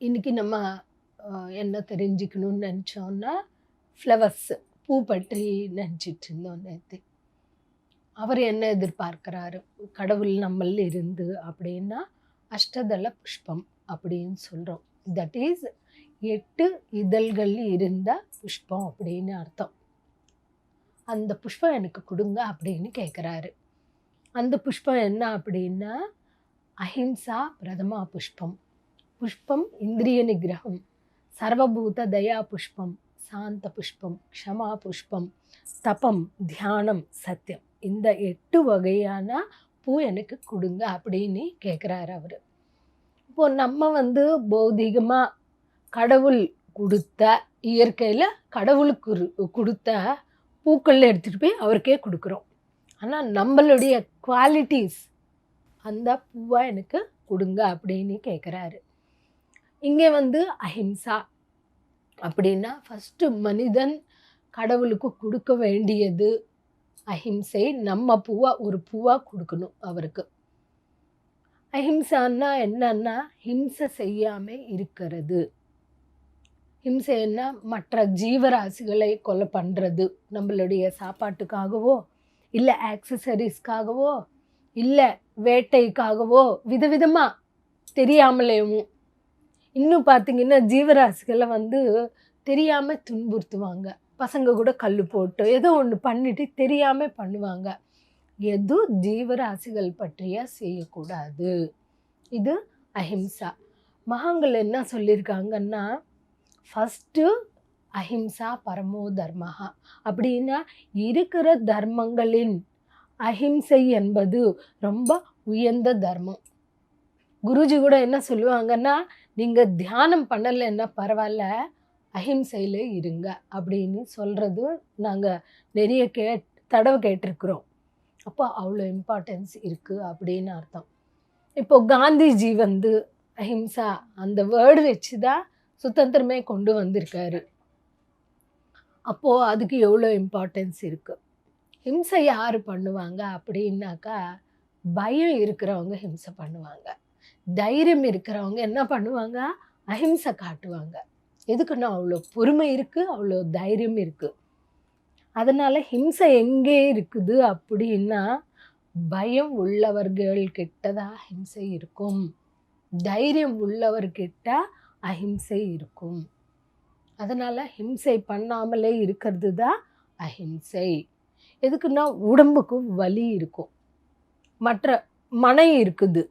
இன்றைக்கி நம்ம என்ன தெரிஞ்சுக்கணும்னு நினச்சோன்னா ஃப்ளவர்ஸ் பூ பற்றி நினச்சிட்டு இருந்தோம் நேற்று அவர் என்ன எதிர்பார்க்குறாரு? கடவுள் நம்மள இருந்து அப்படின்னா அஷ்டதள புஷ்பம் அப்படின்னு சொல்கிறோம் தட் இஸ் எட்டு இதழ்கள் இருந்த புஷ்பம் அப்படின்னு அர்த்தம். அந்த புஷ்பம் எனக்கு கொடுங்க அப்படின்னு கேட்குறாரு அந்த புஷ்பம் என்ன அப்படின்னா அஹிம்சா பிரதமா புஷ்பம். புஷ்பம் இந்திரிய நிகிரகம். சர்வபூத தயா புஷ்பம் சாந்த புஷ்பம் க்ஷமா புஷ்பம் தபம் தியானம் சத்தியம் இந்த எட்டு வகையான பூ எனக்கு கொடுங்க அப்படின்னு கேட்குறாரு அவர். இப்போ நம்ம வந்து பௌதிகமாக கடவுள் கொடுத்த இயற்கையில் கடவுளுக்கு கொடுத்த பூக்கள் எடுத்துகிட்டு போய் அவருக்கே கொடுக்குறோம். ஆனால் நம்மளுடைய குவாலிட்டிஸ் அந்த பூவாக எனக்கு கொடுங்க அப்படின்னு கேட்குறாரு இங்கே வந்து அஹிம்சா. அப்படின்னா ஃபஸ்ட்டு மனிதன் கடவுளுக்கு கொடுக்க வேண்டியது அஹிம்சை நம்ம பூவா ஒரு பூவா கொடுக்கணும் அவருக்கு. அஹிம்சான்னா என்னன்னா ஹிம்சை செய்யாமல் இருக்கிறது. ஹிம்சைன்னா மற்ற ஜீவராசிகளை கொலை பண்ணுறது நம்மளுடைய சாப்பாட்டுக்காகவோ இல்லை ஆக்சசரிஸ்க்காகவோ இல்லை வேட்டைக்காகவோ விதவிதமாக தெரியாமலேயும் இன்னும் பார்த்தீங்கன்னா ஜீவராசிகளை வந்து தெரியாமல் துன்புறுத்துவாங்க. பசங்க கூட கல் போட்டு ஏதோ ஒன்று பண்ணிட்டு தெரியாமல் பண்ணுவாங்க. எதுவும் ஜீவராசிகள் பற்றிய செய்யக்கூடாது. இது அஹிம்சா. மகாங்கள் என்ன சொல்லியிருக்காங்கன்னா ஃபஸ்ட்டு அஹிம்சா பரமோ தர்மஹா. அப்படின்னா இருக்கிற தர்மங்களின் அஹிம்சை என்பது ரொம்ப உயர்ந்த தர்மம். குருஜி கூட என்ன சொல்லுவாங்கன்னா நீங்கள் தியானம் பண்ணலைன்னா பரவாயில்ல அஹிம்சையில் இருங்க அப்படின்னு சொல்கிறது நாங்கள் நிறைய கே தடவை கேட்டிருக்கிறோம். அப்போ அவ்வளோ இம்பார்ட்டன்ஸ் இருக்குது அப்படின்னு அர்த்தம். இப்போ காந்திஜி வந்து அஹிம்சா அந்த வேர்டு வச்சு தான் சுதந்திரமே கொண்டு வந்திருக்காரு. அப்போது அதுக்கு எவ்வளோ இம்பார்ட்டன்ஸ் இருக்குது ஹிம்சை யார் பண்ணுவாங்க அப்படின்னாக்கா பயம் இருக்கிறவங்க ஹிம்சை பண்ணுவாங்க. தைரியம் இருக்கிறவங்க என்ன பண்ணுவாங்க? அஹிம்சை காட்டுவாங்க. எதுக்குன்னா அவ்வளோ பொறுமை இருக்குது அவ்வளோ தைரியம் இருக்குது அதனால் ஹிம்சை எங்கே இருக்குது அப்படின்னா பயம் உள்ளவர்கள்கிட்ட தான் அஹிம்சை இருக்கும். தைரியம் உள்ளவர்கிட்ட அஹிம்சை இருக்கும். அதனால் ஹிம்சை பண்ணாமலே இருக்கிறது தான் அஹிம்சை. எதுக்குன்னா உடம்புக்கு வலி இருக்கும். மற்ற மனம் இருக்குது.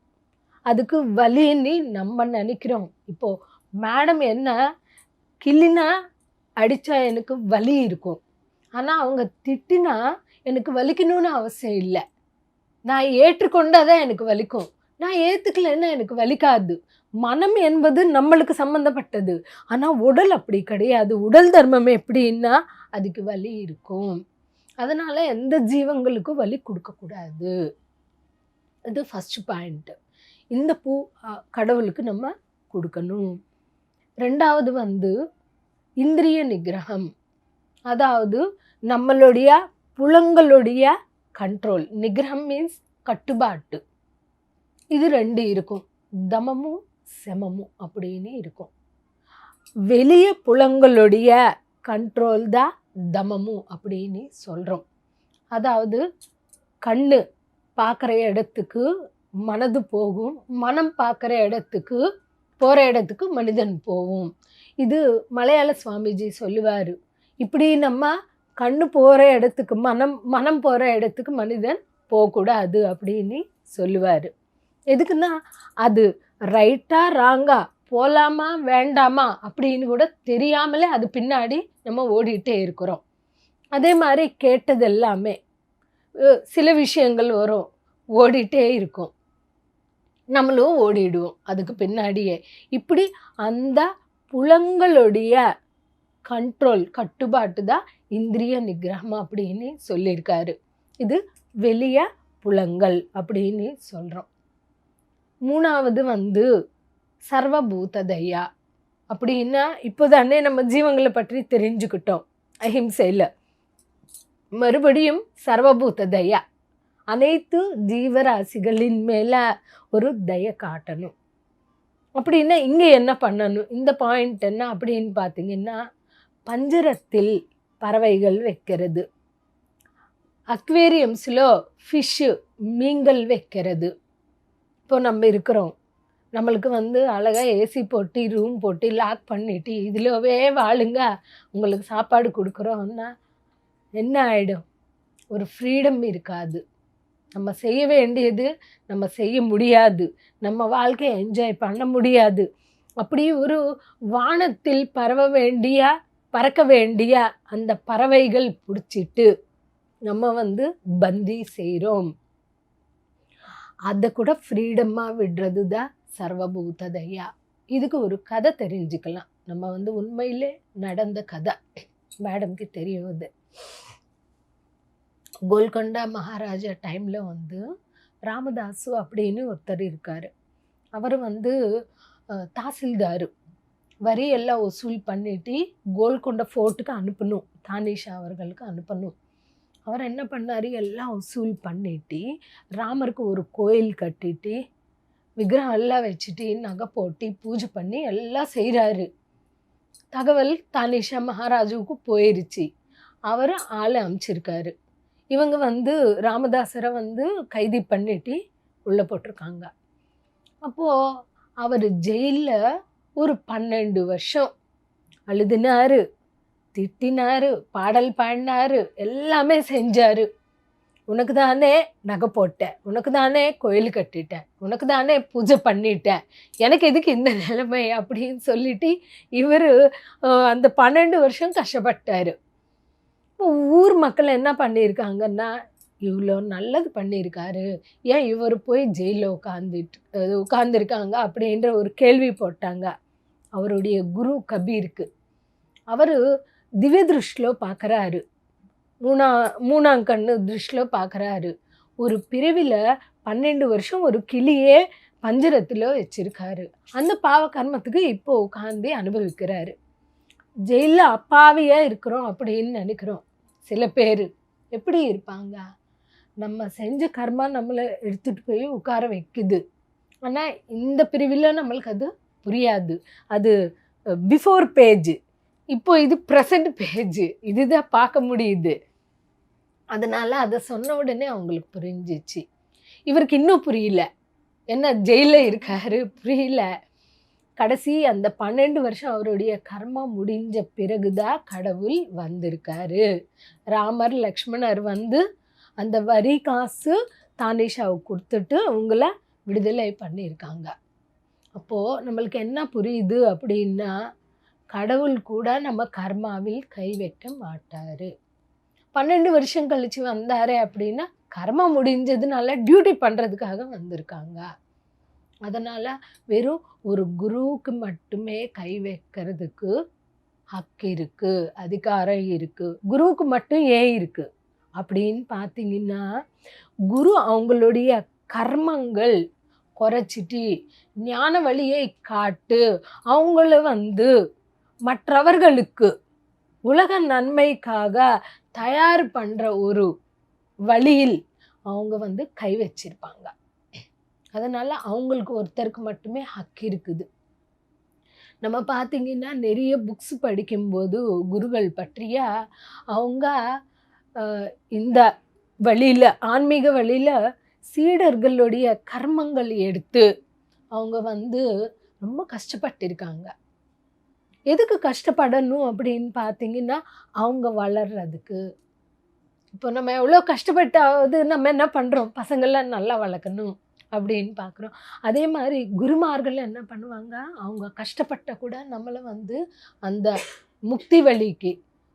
அதுக்கு வலின்னு நம்ம நினைக்கிறோம். இப்போது மேடம் என்ன கிள்ளினா அடித்தா எனக்கு வலி இருக்கும். ஆனால் அவங்க திட்டினா எனக்கு வலிக்கணும்னு அவசியம் இல்லை. நான் ஏற்றுக்கொண்டா தான் எனக்கு வலிக்கும். நான் ஏற்றுக்கலைன்னா எனக்கு வலிக்காது. மனம் என்பது நம்மளுக்கு சம்மந்தப்பட்டது ஆனால் உடல் அப்படி கிடையாது. உடல் தர்மம் எப்படின்னா அதுக்கு வலி இருக்கும். அதனால் எந்த ஜீவங்களுக்கும் வலி கொடுக்கக்கூடாது. இது ஃபஸ்ட் பாயிண்ட்டு இந்த பூ கடவுளுக்கு நம்ம கொடுக்கணும். ரெண்டாவது வந்து இந்திரிய நிகிரகம். அதாவது நம்மளுடைய புலங்களுடைய கண்ட்ரோல் நிகிரகம் மீன்ஸ் கட்டுப்பாட்டு. இது ரெண்டு இருக்கும். தமமும் செமமும் அப்படின்னு இருக்கும். வெளிய புலங்களுடைய கண்ட்ரோல் தான் தமமும் அப்படின்னு சொல்கிறோம் அதாவது கண்ணு பார்க்குற இடத்துக்கு மனது போகும். மனம் பார்க்குற இடத்துக்கு போகிற இடத்துக்கு மனிதன் போகும் இது மலையாள சுவாமிஜி சொல்லுவார். இப்படி நம்ம கண்ணு போகிற இடத்துக்கு மனம் மனம் போகிற இடத்துக்கு மனிதன் போகக்கூடாது அப்படின்னு சொல்லுவார். எதுக்குன்னா அது ரைட்டாக ராங்கா போகலாமா வேண்டாமா அப்படின்னு கூட தெரியாமலே அது பின்னாடி நம்ம ஓடிட்டே இருக்கிறோம். அதே மாதிரி கேட்டது எல்லாமே சில விஷயங்கள் வரும். ஓடிட்டே இருக்கும். நம்மளும் ஓடிடுவோம். அதுக்கு பின்னாடியே. இப்படி அந்த புலங்களுடைய கண்ட்ரோல் கட்டுப்பாட்டு தான் இந்திரிய நிகிரகம் அப்படின்னு சொல்லியிருக்காரு. இது வெளிய புலங்கள் அப்படின்னு சொல்கிறோம் மூணாவது வந்து சர்வபூத தயா அப்படின்னா இப்போ தானே நம்ம ஜீவங்களை பற்றி தெரிஞ்சுக்கிட்டோம். அஹிம்சையில். மறுபடியும் சர்வபூத தயா. அனைத்து ஜீவராசிகளின் மேலே ஒரு தய காட்டணும். அப்படின்னா இங்கே என்ன பண்ணணும்? இந்த பாயிண்ட் என்ன அப்படின்னு பார்த்தீங்கன்னா பஞ்சரத்தில் பறவைகள் வைக்கிறது. அக்வேரியம்ஸில் ஃபிஷ்ஷு மீன்கள் வைக்கிறது. இப்போ நம்ம இருக்கிறோம். நம்மளுக்கு வந்து அழகாக ஏசி போட்டு ரூம் போட்டு லாக் பண்ணிட்டு இதிலவே வாழுங்க. உங்களுக்கு சாப்பாடு கொடுக்குறோம்னா என்ன ஆகிடும் ஒரு ஃப்ரீடம் இருக்காது. நம்ம செய்ய வேண்டியது நம்ம செய்ய முடியாது. நம்ம வாழ்க்கையை என்ஜாய் பண்ண முடியாது. அப்படி ஒரு வானத்தில் பரவ வேண்டிய பறக்க வேண்டிய அந்த பறவைகள் பிடிச்சிட்டு நம்ம வந்து பந்தி செய்கிறோம் அதை கூட ஃப்ரீடமாக விடுறது தான் சர்வபூததையா இதுக்கு ஒரு கதை தெரிஞ்சுக்கலாம். நம்ம வந்து உண்மையிலே நடந்த கதை. மேடம்க்கு தெரியும் அது கோல்கொண்டா மகாராஜா டைமில் வந்து ராமதாசு அப்படின்னு ஒருத்தர் இருக்கார். அவர் வந்து தாசில்தார். வரி எல்லாம் வசூல் பண்ணிட்டு கோல்கொண்டா ஃபோர்ட்டுக்கு அனுப்பணும். தானிஷா அவர்களுக்கு அனுப்பணும். அவர் என்ன பண்ணார்? எல்லாம் வசூல் பண்ணிட்டு ராமருக்கு ஒரு கோயில் கட்டிட்டு விக்கிரகம் எல்லாம் வச்சுட்டு நகை போட்டி பூஜை பண்ணி எல்லாம் செய்கிறாரு தகவல் தானிஷா மகாராஜுவுக்கு போயிருச்சு. அவர் ஆளை அனுப்பிச்சிருக்காரு இவங்க வந்து ராமதாசரை வந்து கைது பண்ணிட்டு உள்ளே போட்டிருக்காங்க. அப்போது அவர் ஜெயிலில் ஒரு பன்னெண்டு வருஷம் அழுதுனார் திட்டினாரு பாடல் பாடினாரு எல்லாமே செஞ்சார். உனக்கு தானே நகை போட்டேன் உனக்கு தானே கோயில் கட்டிட்டேன் உனக்கு தானே பூஜை பண்ணிட்டேன் எனக்கு எதுக்கு இந்த நிலைமை அப்படின்னு சொல்லிட்டு இவர் அந்த பன்னெண்டு வருஷம் கஷ்டப்பட்டார். ஊர் மக்கள் என்ன பண்ணியிருக்காங்கன்னா இவ்வளோ நல்லது பண்ணியிருக்காரு. ஏன் இவர் போய் ஜெயிலில் உட்காந்துட்டு உட்காந்துருக்காங்க அப்படின்ற ஒரு கேள்வி போட்டாங்க. அவருடைய குரு கபீருக்கு. அவர் திவ்ய திருஷ்டியில் பார்க்குறாரு மூணா மூணாம் கண்ணு திருஷ்டியில் பார்க்குறாரு ஒரு பிரிவில் பன்னெண்டு வருஷம் ஒரு கிளியே பஞ்சரத்தில் வச்சுருக்காரு. அந்த பாவ கர்மத்துக்கு இப்போ உட்காந்து அனுபவிக்கிறாரு. ஜெயிலில் அப்பாவியாக இருக்கிறோம் அப்படின்னு நினைக்கிறோம். சில பேர் எப்படி இருப்பாங்க? நம்ம செஞ்ச கர்மா நம்மளை எடுத்துகிட்டு போய் உட்கார வைக்குது. ஆனால் இந்த பிரிவில் நம்மளுக்கு அது புரியாது. அது பிஃபோர் பேஜ் இப்போ இது ப்ரெசண்ட் பேஜ் இதுதான் பார்க்க முடியுது. அதனால் அதை சொன்ன உடனே அவங்களுக்கு புரிஞ்சிச்சு. இவருக்கு இன்னும் புரியல. என்ன ஜெயிலில் இருக்காரு? புரியல. கடைசி அந்த பன்னெண்டு வருஷம் அவருடைய கர்மா முடிஞ்ச பிறகுதான் கடவுள் வந்திருக்காரு. ராமர் லக்ஷ்மணர் வந்து அந்த வரி காசு தானேஷாவுக்கு கொடுத்துட்டு அவங்கள விடுதலை பண்ணியிருக்காங்க. அப்போது நம்மளுக்கு என்ன புரியுது அப்படின்னா கடவுள் கூட நம்ம கர்மாவில் கை வைக்க மாட்டார். பன்னெண்டு வருஷம் கழித்து வந்தாரே அப்படின்னா கர்மா முடிஞ்சதுனால டியூட்டி பண்ணுறதுக்காக வந்திருக்காங்க. அதனால் வெறும் ஒரு குருவுக்கு மட்டுமே கை வைக்கிறதுக்கு ஹக்கு இருக்குது அதிகாரம் இருக்குது குருவுக்கு மட்டும் ஏன் இருக்குது அப்படின்னு பார்த்தீங்கன்னா குரு அவங்களுடைய கர்மங்கள் குறைச்சிட்டு ஞான வழியை காட்டு அவங்கள வந்து மற்றவர்களுக்கு உலக நன்மைக்காக தயார் பண்ணுற ஒரு வழியில் அவங்க வந்து கை வச்சிருப்பாங்க. அதனால் அவங்களுக்கு ஒருத்தருக்கு மட்டுமே ஹக் இருக்குது. நம்ம பார்த்திங்கன்னா நிறைய புக்ஸ் படிக்கும்போது குருகள் பற்றிய அவங்க இந்த வழியில் ஆன்மீக வழியில் சீடர்களுடைய கர்மங்கள் எடுத்து அவங்க வந்து ரொம்ப கஷ்டப்பட்டிருக்காங்க. எதுக்கு கஷ்டப்படணும் அப்படின்னு பார்த்தீங்கன்னா அவங்க வளர்றதுக்கு. இப்போ நம்ம எவ்வளோ கஷ்டப்பட்டாவது நம்ம என்ன பண்ணுறோம் பசங்கள்லாம் நல்லா வளர்க்கணும். அப்படின்னு பார்க்குறோம். அதே மாதிரி குருமார்கள் என்ன பண்ணுவாங்க? அவங்க கஷ்டப்பட்ட கூட நம்மளை வந்து அந்த முக்தி வழிக்கு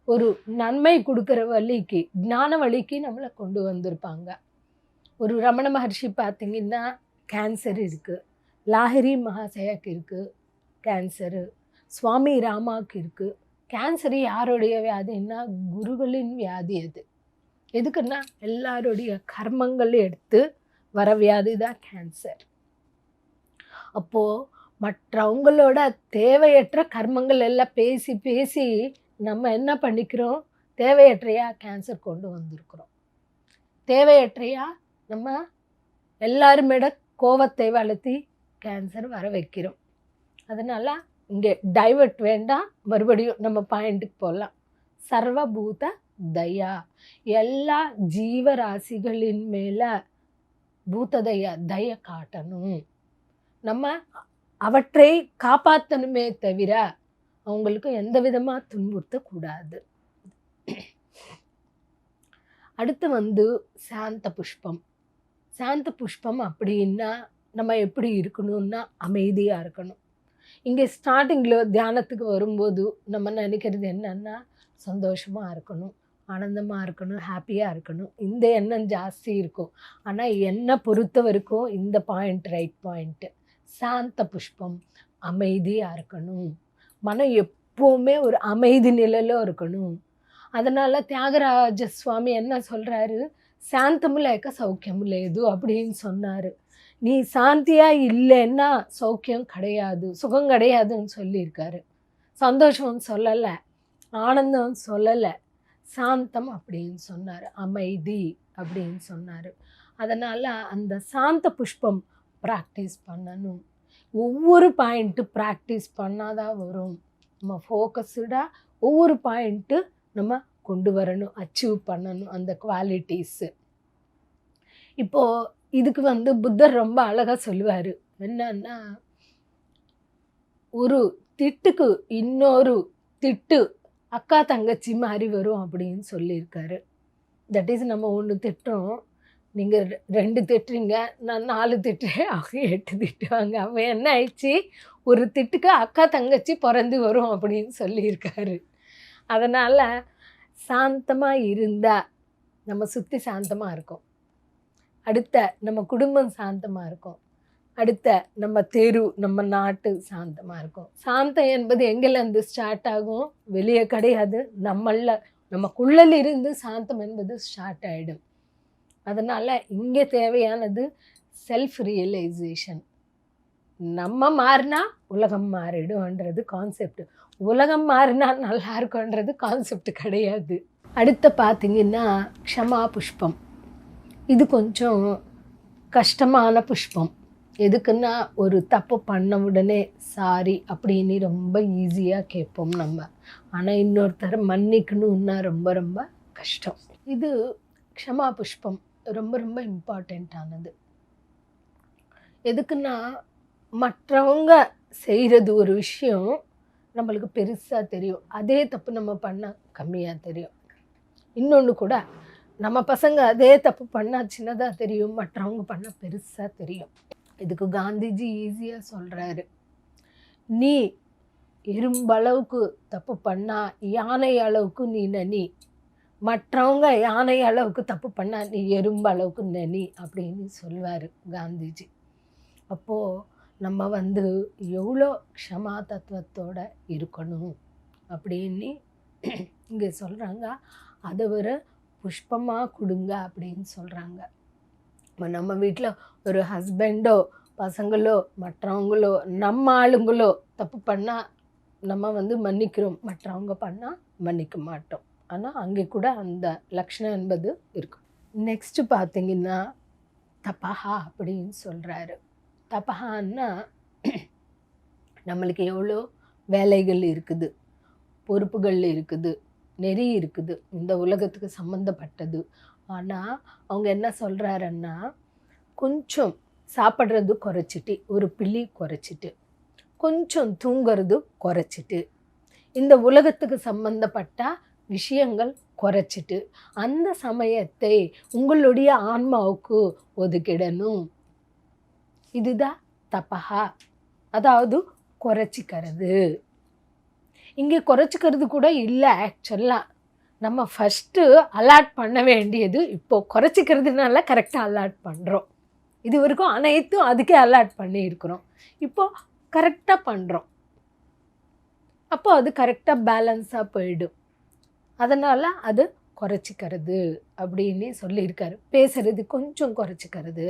ஒரு நன்மை கொடுக்குற வழிக்கு ஞான வழிக்கு நம்மளை கொண்டு வந்திருப்பாங்க. ஒரு ரமண மகர்ஷி பார்த்தீங்கன்னா கேன்சர் இருக்குது லாஹிரி மகாசயாக்கு இருக்குது கேன்சரு சுவாமி ராமாவுக்கு இருக்குது கேன்சர் யாருடைய வியாதின்னா குருகளின் வியாதி அது. எதுக்குன்னா எல்லாருடைய கர்மங்கள் எடுத்து வர வியாதி தான் கேன்சர் அப்போது மற்றவங்களோட தேவையற்ற கர்மங்கள் எல்லாம் பேசி பேசி நம்ம என்ன பண்ணிக்கிறோம்? தேவையற்றையா கேன்சர் கொண்டு வந்திருக்கிறோம். தேவையற்றையா நம்ம எல்லாருமேட கோவத்தை வளர்த்தி கேன்சர் வர வைக்கிறோம். அதனால் இங்கே டைவர்ட் வேண்டாம். மறுபடியும் நம்ம பாயிண்ட்டுக்கு போகலாம் சர்வபூத தயா. எல்லா ஜீவராசிகளின் மேலே பூததயா தய காட்டணும். நம்ம அவற்றை காப்பாற்றணுமே தவிர அவங்களுக்கு எந்த விதமாக துன்புறுத்தக்கூடாது. அடுத்து வந்து சாந்த புஷ்பம். சாந்த புஷ்பம் அப்படின்னா நம்ம எப்படி இருக்கணும்னா அமைதியாக இருக்கணும். இங்கே ஸ்டார்டிங்கில் தியானத்துக்கு வரும்போது நம்ம நினைக்கிறது என்னன்னா சந்தோஷமாக இருக்கணும். ஆனந்தமாக இருக்கணும் ஹாப்பியாக இருக்கணும். இந்த எண்ணம் ஜாஸ்தி இருக்கும். ஆனால் என்னை பொறுத்த வரைக்கும் இந்த பாயிண்ட் ரைட் பாயிண்ட்டு சாந்த புஷ்பம் அமைதியாக இருக்கணும். மனம் எப்போவுமே ஒரு அமைதி நிலையில் இருக்கணும். அதனால் தியாகராஜ சுவாமி என்ன சொல்கிறாரு சாந்தமும் லேக்க சௌக்கியம் லேது அப்படின்னு சொன்னார். நீ சாந்தியாக இல்லைன்னா சௌக்கியம் கிடையாது சுகம் கிடையாதுன்னு சொல்லியிருக்காரு. சந்தோஷம் சொல்லலை ஆனந்தம் சொல்லலை. சாந்தம் அப்படின்னு சொன்னார். அமைதி அப்படின்னு சொன்னார். அதனால் அந்த சாந்த புஷ்பம் ப்ராக்டிஸ் பண்ணணும். ஒவ்வொரு பாயிண்ட்டு ப்ராக்டிஸ் பண்ணாதான் வரும். நம்ம ஃபோக்கஸ்டாக ஒவ்வொரு பாயிண்ட்டு நம்ம கொண்டு வரணும் அச்சீவ் பண்ணணும் அந்த குவாலிட்டிஸு இப்போது இதுக்கு வந்து புத்தர் ரொம்ப அழகாக சொல்லுவார். என்னன்னா ஒரு திட்டுக்கு இன்னொரு திட்டு அக்கா தங்கச்சி மாதிரி வரும் அப்படின்னு சொல்லியிருக்காரு. தட் இஸ் நம்ம ஒன்று திட்டுறோம். நீங்கள் ரெண்டு திட்டுறீங்க. நான் நாலு திட்டுறேன் அவங்க எட்டு திட்டுவாங்க. அவன் என்ன ஆயிடுச்சு? ஒரு திட்டுக்கு அக்கா தங்கச்சி பிறந்து வரும் அப்படின்னு சொல்லியிருக்காரு. அதனால் சாந்தமாக இருந்தால் நம்ம சுற்றி சாந்தமாக இருக்கும். அடுத்த நம்ம குடும்பம் சாந்தமாக இருக்கும். அடுத்த நம்ம தெரு நம்ம நாட்டு சாந்தமாக இருக்கும். சாந்தம் என்பது எங்கேருந்து ஸ்டார்ட் ஆகும்? வெளியே கிடையாது. நம்மள நமக்குள்ளல இருந்து சாந்தம் என்பது ஸ்டார்ட் ஆகிடும் அதனால் இங்கே தேவையானது செல்ஃப் ரியலைசேஷன் நம்ம மாறினா உலகம் மாறிடும்ன்றது கான்செப்ட் உலகம் மாறினா நல்லா இருக்கும்ன்றது கான்செப்ட் கிடையாது. அடுத்த பார்த்தீங்கன்னா க்ஷமா புஷ்பம். இது கொஞ்சம் கஷ்டமான புஷ்பம். எதுக்குன்னா ஒரு தப்பு பண்ண உடனே சாரி அப்படின்னு ரொம்ப ஈஸியாக கேட்போம் நம்ம. ஆனால் இன்னொருத்தரை மன்னிக்கணும்னா ரொம்ப ரொம்ப கஷ்டம். இது க்ஷமா புஷ்பம். ரொம்ப ரொம்ப இம்பார்ட்டண்ட்டானது எதுக்குன்னா மற்றவங்க செய்கிறது ஒரு விஷயம் நம்மளுக்கு பெருசாக தெரியும். அதே தப்பு நம்ம பண்ணால் கம்மியாக தெரியும். இன்னொன்று கூட நம்ம பசங்க அதே தப்பு பண்ணால் சின்னதாக தெரியும் மற்றவங்க பண்ணால் பெருசாக தெரியும். இதுக்கு காந்திஜி ஈஸியாக சொல்கிறாரு நீ எறும்பளவுக்கு தப்பு பண்ணால் யானை அளவுக்கு நீ நனி. மற்றவங்க யானை அளவுக்கு தப்பு பண்ணால் நீ எறும்பு அளவுக்கு நனி அப்படின்னு சொல்வார் காந்திஜி. அப்போது நம்ம வந்து எவ்வளோ க்ஷமா தத்துவத்தோட இருக்கணும் அப்படின்னு இங்கே சொல்கிறாங்க அதை ஒரு புஷ்பமாக கொடுங்க அப்படின்னு சொல்கிறாங்க இப்போ நம்ம வீட்டில் ஒரு ஹஸ்பண்டோ பசங்களோ மற்றவங்களோ நம்ம ஆளுங்களோ தப்பு பண்ணால் நம்ம வந்து மன்னிக்கிறோம். மற்றவங்க பண்ணால் மன்னிக்க மாட்டோம். ஆனால் அங்கே கூட அந்த லக்ஷணம் என்பது இருக்கும். நெக்ஸ்ட்டு பார்த்தீங்கன்னா தபஹா அப்படின்னு சொல்கிறாரு தபஹான்னா நம்மளுக்கு எவ்வளோ வேலைகள் இருக்குது பொறுப்புகள் இருக்குது நெறி இருக்குது இந்த உலகத்துக்கு சம்மந்தப்பட்டது ஆனால் அவங்க என்ன சொல்கிறாருன்னா கொஞ்சம் சாப்பிட்றது குறைச்சிட்டு ஒரு பிள்ளி குறைச்சிட்டு கொஞ்சம் தூங்கிறது குறைச்சிட்டு இந்த உலகத்துக்கு சம்பந்தப்பட்ட விஷயங்கள் குறைச்சிட்டு அந்த சமயத்தை உங்களுடைய ஆன்மாவுக்கு ஒதுக்கிடணும். இதுதான் தப்பஹா அதாவது குறைச்சிக்கிறது. இங்கே குறைச்சிக்கிறது கூட இல்லை ஆக்சுவலாக நம்ம ஃபஸ்ட்டு அலாட் பண்ண வேண்டியது இப்போது குறைச்சிக்கிறதுனால கரெக்டாக அலாட் பண்ணுறோம் இது வரைக்கும் அனைத்தும் அதுக்கே அலாட் பண்ணியிருக்கிறோம் இப்போது கரெக்டாக பண்ணுறோம் அப்போ அது கரெக்டாக பேலன்ஸாக போயிடும். அதனால் அது குறைச்சிக்கிறது அப்படின்னு சொல்லியிருக்காரு. பேசுறது கொஞ்சம் குறைச்சிக்கிறது.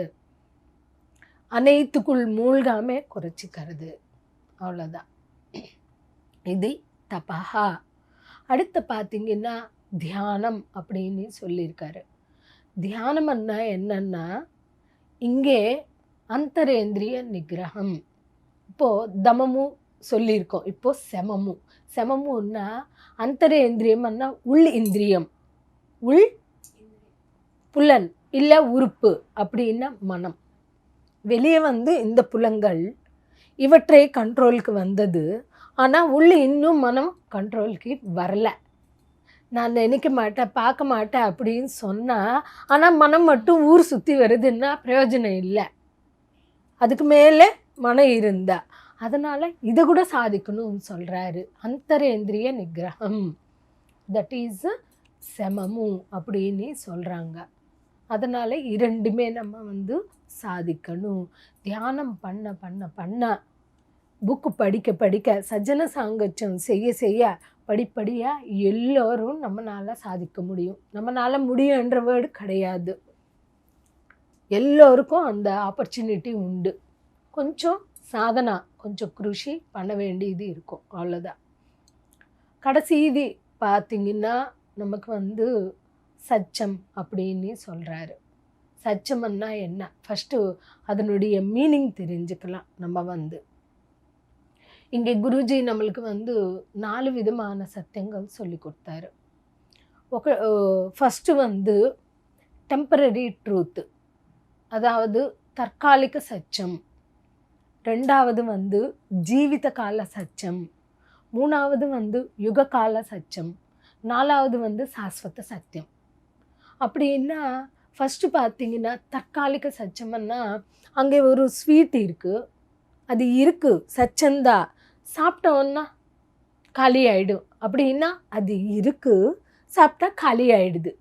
அனைத்துக்குள் மூழ்காமல் குறைச்சிக்கிறது. அவ்வளோதான் இது தபஹா. அடுத்து பார்த்தீங்கன்னா தியானம் அப்படின்னு சொல்லியிருக்காரு. தியானம்னா என்னன்னா இங்கே அந்தரேந்திரிய நிகிரகம். இப்போது தமமும் சொல்லியிருக்கோம். இப்போது செமமும் செமமுன்னா அந்தரேந்திரியம்னா உள் இந்திரியம். உள் புலன் இல்லை உறுப்பு அப்படின்னா மனம். வெளியே வந்து இந்த புலங்கள் இவற்றை கண்ட்ரோலுக்கு வந்தது. ஆனால் உள்ள இன்னும் மனம் கண்ட்ரோலுக்கு வரலை. நான் நினைக்க மாட்டேன் பார்க்க மாட்டேன் அப்படின்னு சொன்னால் ஆனால் மனம் மட்டும் ஊர் சுற்றி வருதுன்னா பிரயோஜனம் இல்லை. அதுக்கு மேலே மனம் இருந்தா. அதனால் இதை கூட சாதிக்கணும்னு சொல்கிறாரு அந்தரேந்திரிய நிகிரகம் தட் இஸ் செமமு அப்படின்னு சொல்கிறாங்க அதனால் இரண்டுமே நம்ம வந்து சாதிக்கணும். தியானம் பண்ண பண்ண பண்ண புக்கு படிக்க படிக்க சஜன சாங்கச்சம் செய்ய செய்ய படிப்படியாக எல்லோரும் நம்மளால் சாதிக்க முடியும். நம்மளால் முடியுன்ற வேர்டு கிடையாது. எல்லோருக்கும் அந்த ஆப்பர்ச்சுனிட்டி உண்டு. கொஞ்சம் சாதனா கொஞ்சம் குருஷி பண்ண வேண்டியது இருக்கும். அவ்வளோதான் கடைசி இது பார்த்திங்கன்னா நமக்கு வந்து சச்சம் அப்படின்னு சொல்கிறாரு சச்சம்னா என்ன? ஃபஸ்ட்டு அதனுடைய மீனிங் தெரிஞ்சுக்கலாம் நம்ம வந்து. இங்கே குருஜி நம்மளுக்கு வந்து நாலு விதமான சத்தியங்கள் சொல்லி கொடுத்தாரு. ఒక ஃபஸ்ட்டு வந்து டெம்பரரி ட்ரூத்து அதாவது தற்காலிக சச்சம். ரெண்டாவது வந்து ஜீவித கால சச்சம். மூணாவது வந்து யுககால சச்சம். நாலாவது வந்து சாஸ்வத சத்தியம். அப்படின்னா ஃபஸ்ட்டு பார்த்தீங்கன்னா தற்காலிக சச்சம்னா அங்கே ஒரு ஸ்வீட் இருக்குது அது இருக்குது சச்சந்தா. சாப்பிட்டோன்னா காலி ஆகிடும் அப்படின்னா அது இருக்குது சாப்பிட்டா காலி ஆகிடுது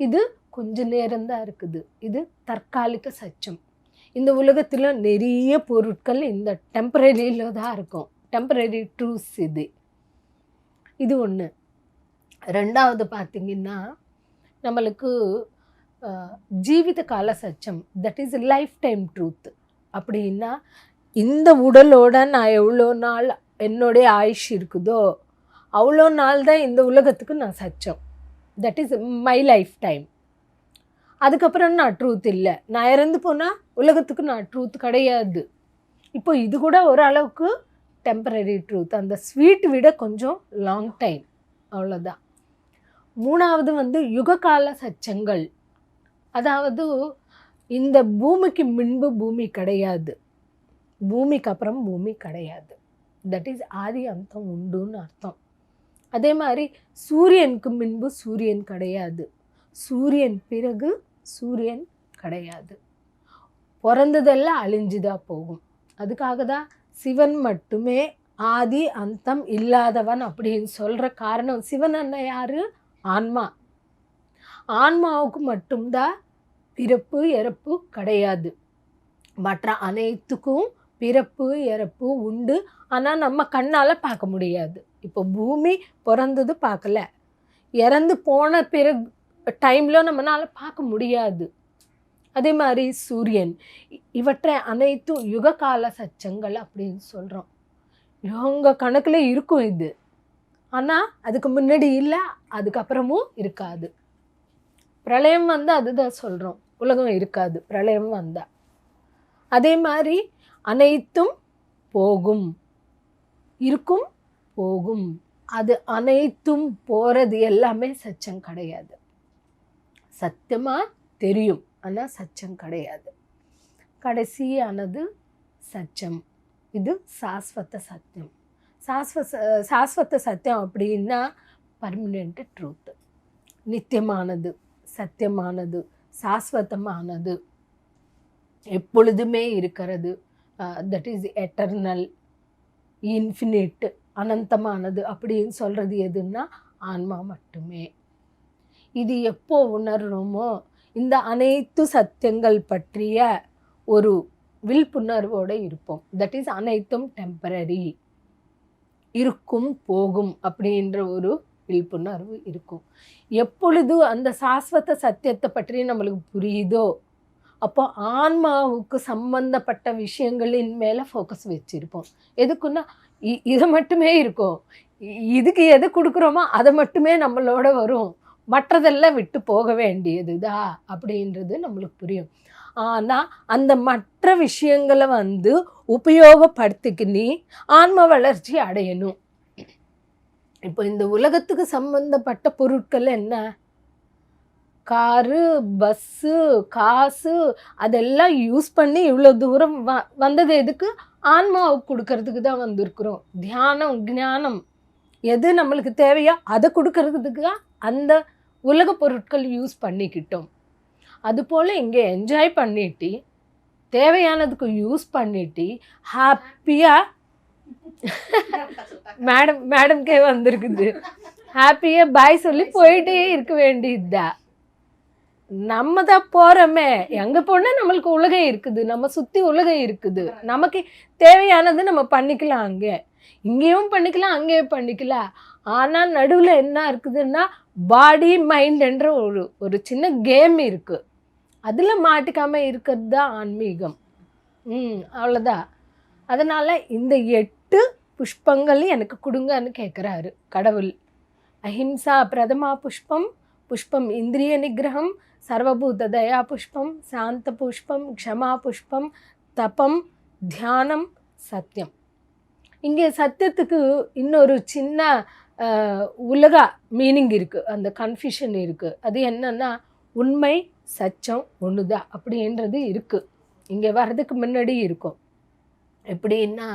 இது கொஞ்ச நேரம்தான் இருக்குது. இது தற்காலிக சச்சம். இந்த உலகத்தில் நிறைய பொருட்கள் இந்த டெம்பரரியில் தான் இருக்கும். டெம்பரரி ட்ரூஸ் இது. இது ஒன்று ரெண்டாவது பார்த்திங்கன்னா நம்மளுக்கு ஜீவித கால சச்சம். That is life time truth அப்படின்னா இந்த உடலோட நான் எவ்வளோ நாள் என்னுடைய ஆயுஷ் இருக்குதோ அவ்வளோ நாள் தான் இந்த உலகத்துக்கு நான் சச்சம். That is my life time அதுக்கப்புறம் நான் ட்ரூத் இல்லை. நான் இறந்து போனால் உலகத்துக்கு நான் ட்ரூத் கிடையாது. இப்போ இது கூட ஓரளவுக்கு டெம்பரரி ட்ரூத் அந்த ஸ்வீட் விட கொஞ்சம் லாங் டைம் அவ்வளோதான் மூணாவது வந்து யுககால சச்சங்கள். அதாவது இந்த பூமிக்கு முன்பு பூமி கிடையாது. பூமிக்கு அப்புறம் பூமி கிடையாது. தட் இஸ் ஆதி அந்தம் உண்டுன்னு அர்த்தம். அதே மாதிரி சூரியனுக்கு முன்பு சூரியன் கிடையாது. சூரியன் பிறகு சூரியன் கிடையாது. பிறந்ததெல்லாம் அழிஞ்சுதான் போகும். அதுக்காக தான் சிவன் மட்டுமே ஆதி அந்தம் இல்லாதவன் அப்படின்னு சொல்கிற காரணம். சிவன் அண்ணன் யார்? ஆன்மா. ஆன்மாவுக்கு மட்டும்தான் பிறப்பு இறப்பு கிடையாது. மற்ற அனைத்துக்கும் பிறப்பு இறப்பு உண்டு. ஆனால் நம்ம கண்ணால் பார்க்க முடியாது. இப்போ பூமி பிறந்தது பார்க்கல. இறந்து போன பிறகு டைமில் நம்மளால் பார்க்க முடியாது. அதே மாதிரி சூரியன். இவற்றை அனைத்தும் யுககால சச்சங்கள் அப்படின்னு சொல்கிறோம் இவங்க கணக்கில் இருக்கும் இது. ஆனால் அதுக்கு முன்னாடி இல்லை அதுக்கப்புறமும் இருக்காது. பிரளயம் வந்து அதுதான் சொல்கிறோம் உலகம் இருக்காது. பிரளயம் வந்தால் அதே மாதிரி அனைத்தும் போகும். இருக்கும் போகும். அது அனைத்தும் போகிறது எல்லாமே சச்சம் கிடையாது. சத்தியமாக தெரியும் ஆனால் சச்சம் கிடையாது. கடைசியானது சச்சம். இது சாஸ்வத சத்தியம். சாஸ்வ சாஸ்வத சத்தியம் அப்படின்னா பர்மனெண்ட் ட்ரூத்து நித்தியமானது சத்தியமானது சாஸ்வதமானது எப்பொழுதுமே இருக்கிறது. தட் இஸ் எட்டர்னல் இன்ஃபினிட் அனந்தமானது அப்படின்னு சொல்கிறது எதுன்னா ஆன்மா மட்டுமே. இது எப்போ உணர்றோமோ இந்த அனைத்து சத்தியங்கள் பற்றிய ஒரு விழிப்புணர்வோடு இருப்போம். தட் இஸ் அனைத்தும் டெம்பரரி இருக்கும் போகும் அப்படின்ற ஒரு விழிப்புணர்வு இருக்கும். எப்பொழுது அந்த சாஸ்வத சத்தியத்தை பற்றி நம்மளுக்கு புரியுதோ அப்போ ஆன்மாவுக்கு சம்பந்தப்பட்ட விஷயங்களின் மேலே ஃபோக்கஸ் வச்சுருப்போம். எதுக்குன்னா இ- இது மட்டுமே இருக்கும். இதுக்கு எது கொடுக்குறோமோ அதை மட்டுமே நம்மளோட வரும். மற்றதெல்லாம் விட்டு போக வேண்டியதுதா? அப்படின்றது நம்மளுக்கு புரியும். ஆனால் அந்த மற்ற விஷயங்களை வந்து உபயோகப்படுத்திக்கினி ஆன்ம வளர்ச்சி அடையணும். இப்போ இந்த உலகத்துக்கு சம்பந்தப்பட்ட பொருட்கள் என்ன? காரு பஸ்ஸு காசு அதெல்லாம் யூஸ் பண்ணி இவ்வளோ தூரம் வ வந்தது எதுக்கு? ஆன்மாவுக்கு கொடுக்கறதுக்கு தான் வந்திருக்கிறோம். தியானம் ஞானம் எது நம்மளுக்கு தேவையோ அதை கொடுக்கறதுக்கு தான் அந்த உலக பொருட்கள் யூஸ் பண்ணிக்கிட்டோம். அதுபோல் இங்கே என்ஜாய் பண்ணிட்டு தேவையானதுக்கு யூஸ் பண்ணிட்டு ஹாப்பியாக மேடம் மேடம்கே வந்திருக்குது. ஹாப்பியாக பாய் சொல்லி போயிட்டே இருக்க வேண்டியதுதான். நம்ம தான் போகிறோமே எங்கே போனால் நம்மளுக்கு உலகம் இருக்குது. நம்ம சுற்றி உலகம் இருக்குது. நமக்கு தேவையானது நம்ம பண்ணிக்கலாம் அங்கே. இங்கேயும் பண்ணிக்கலாம் அங்கேயும் பண்ணிக்கலாம். ஆனால் நடுவில் என்ன இருக்குதுன்னா பாடி மைண்ட்ன்ற ஒரு ஒரு சின்ன கேம் இருக்குது அதில் மாட்டிக்காமல் இருக்கிறது தான் ஆன்மீகம். ம் அவ்வளோதான் அதனால் இந்த எட்டு புஷ்பங்கள் எனக்கு கொடுங்கன்னு கேட்குறாரு கடவுள். அஹிம்சா பிரதமா புஷ்பம் புஷ்பம் இந்திரிய நிகிரகம் சர்வபூத தயா புஷ்பம் சாந்த புஷ்பம் க்ஷமா புஷ்பம் தபம் தியானம் சத்தியம் இங்கே சத்தியத்துக்கு இன்னொரு சின்ன உலக மீனிங் இருக்குது அந்த கன்ஃபியூஷன் இருக்குது அது என்னன்னா உண்மை சச்சம் ஒண்ணுதான் அப்படின்றது இருக்குது இங்கே வர்றதுக்கு முன்னாடி இருக்கும். எப்படின்னா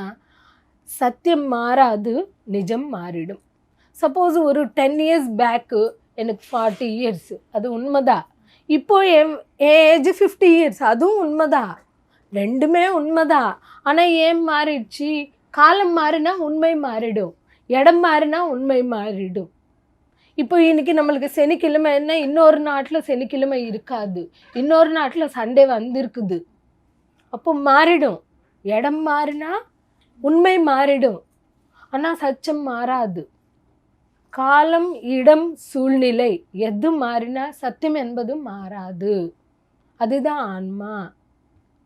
சத்தியம் மாறாது நிஜம் மாறிடும். சப்போஸ் ஒரு டென் இயர்ஸ் பேக்கு எனக்கு ஃபார்ட்டி இயர்ஸ் அது உண்மைதான் இப்போ என் ஏஜ் ஃபிஃப்டி இயர்ஸ் அதுவும் உண்மைதான் ரெண்டுமே உண்மைதான் ஆனால் ஏன் மாறிடுச்சு? காலம் மாறினா உண்மை மாறிடும். இடம் மாறினா உண்மை மாறிடும். இப்போ இன்னைக்கு நம்மளுக்கு சனிக்கிழமை என்ன? இன்னொரு நாட்டில் சனிக்கிழமை இருக்காது. இன்னொரு நாட்டில் சண்டே வந்திருக்குது. அப்போ மாறிடும். இடம் மாறினா உண்மை மாறிடும். ஆனால் சச்சம் மாறாது. காலம் இடம் சூழ்நிலை எது மாறினா சத்தியம் என்பதும் மாறாது. அதுதான் ஆன்மா.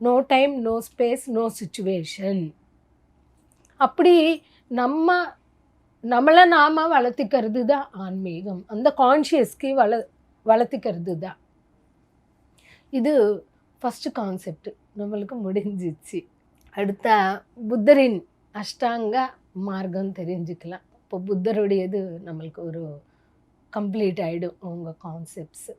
No time no space no situation அப்படி நம்ம நம்மளை நாம வளர்த்திக்கிறது தான் ஆன்மீகம். அந்த கான்ஷியஸ்க்கு வள வளர்த்திக்கிறது தான். இது ஃபஸ்ட்டு கான்செப்ட் நம்மளுக்கு முடிஞ்சிச்சு. அடுத்த புத்தரின் அஷ்டாங்க மார்க்கம் தெரிஞ்சுக்கலாம். இப்போ புத்தருடையது நம்மளுக்கு ஒரு கம்ப்ளீட் ஆகிடும் அவங்க கான்செப்ட்ஸு